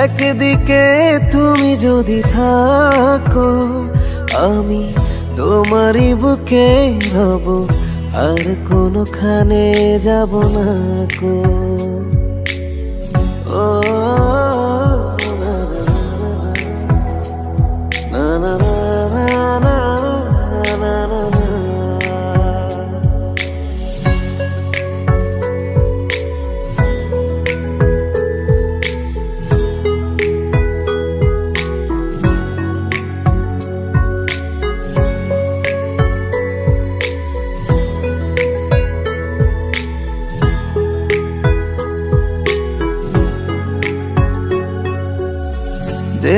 একদিকে তুমি যদি থাকো আমি তোমারই বুকে রব আর কোনোখানে যাব না কো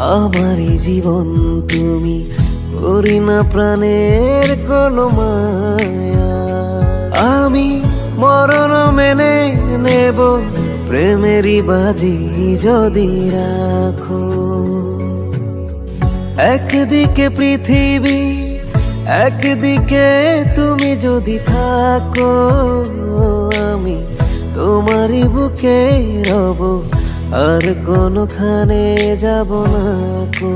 আমারই জীবন তুমি করি না প্রাণের কোনো মায়া। আমি মরণ মেনে নেব, প্রেমেরই বাজি যদি রাখো। একদিকে পৃথিবী, একদিকে তুমি যদি থাকো, আমি তোমারই বুকে রব। আর কোনোখানে যাব না কো।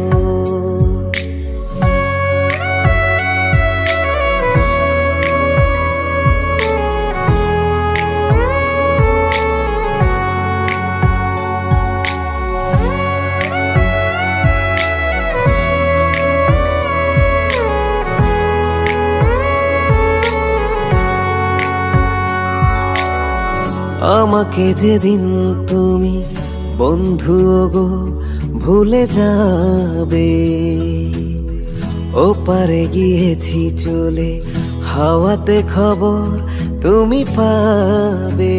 আমাকে যেদিন তুমি বন্ধু গো ভুলে যাবে। ওপারে গিয়েছি চলে, হাওয়াতে খবর তুমি পাবে।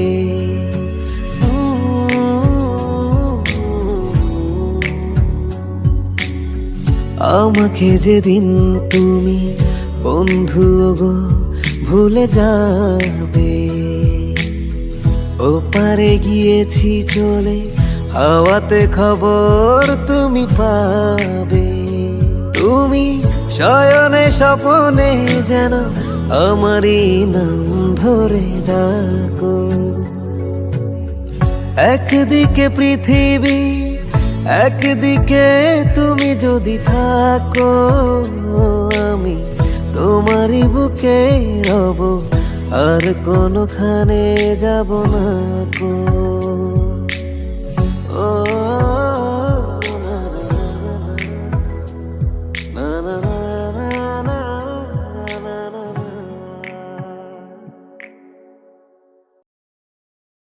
আমাকে যেদিন তুমি বন্ধু গো ভুলে যাবে। ওপারে গিয়েছি চলে হাওয়াতে খবর তুমি পাবে। তুমি শয়নে স্বপনে যেন আমারই নাম ধরে ডাকো। একদিকে পৃথিবী, একদিকে তুমি যদি থাকো, আমি তোমারই বুকে রব, আর কোনোখানে যাব না কো